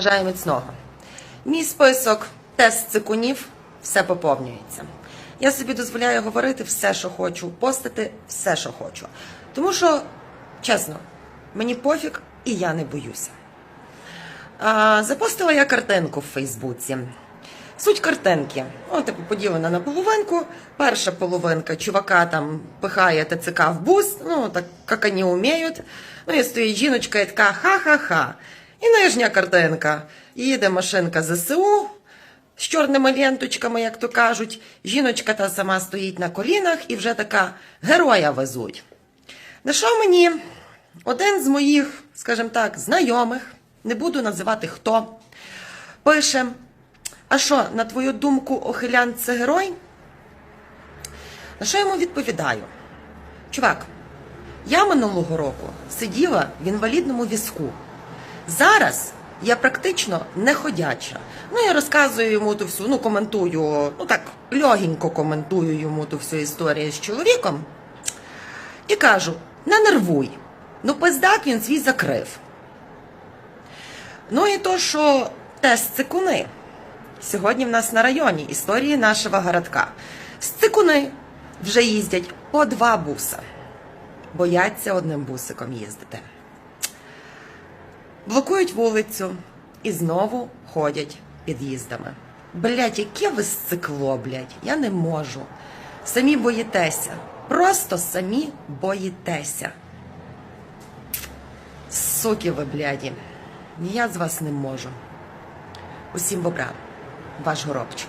Бажаю міцного. Мій список тест цикунів все поповнюється. Я собі дозволяю говорити все, що хочу, постити все, що хочу. Тому що, чесно, мені пофіг і я не боюся. А, запостила я картинку в Фейсбуці. Суть картинки, о, типу, поділена на половинку. Перша половинка чувака там пихає ТЦК в бус, ну так як вони вміють. Ну і стоїть жіночка і така ха-ха-ха. І нижня картинка. Їде машинка ЗСУ з чорними ленточками, як то кажуть. Жіночка та сама стоїть на колінах і вже така героя везуть. На що мені один з моїх, скажімо так, знайомих, не буду називати хто, пише: А що, на твою думку, Охилян це герой? На що я йому відповідаю? Чувак, я минулого року сиділа в інвалідному візку. Зараз я практично не ходяча. Ну, я розказую йому ту всю, ну коментую, ну так, льогенько коментую йому ту всю історію з чоловіком. І кажу: не нервуй. Ну, пиздак він свій закрив. Ну і то, що тест цикуни. Сьогодні в нас на районі історії нашого городка. З цикуни вже їздять по два буса. Бояться одним бусиком їздити. Блокують вулицю і знову ходять під'їздами. Блять, яке ви сцикло, блять, я не можу. Самі боїтеся. Просто самі боїтеся. Суки ви, бляді. Я з вас не можу. Усім бобра, ваш горобчик.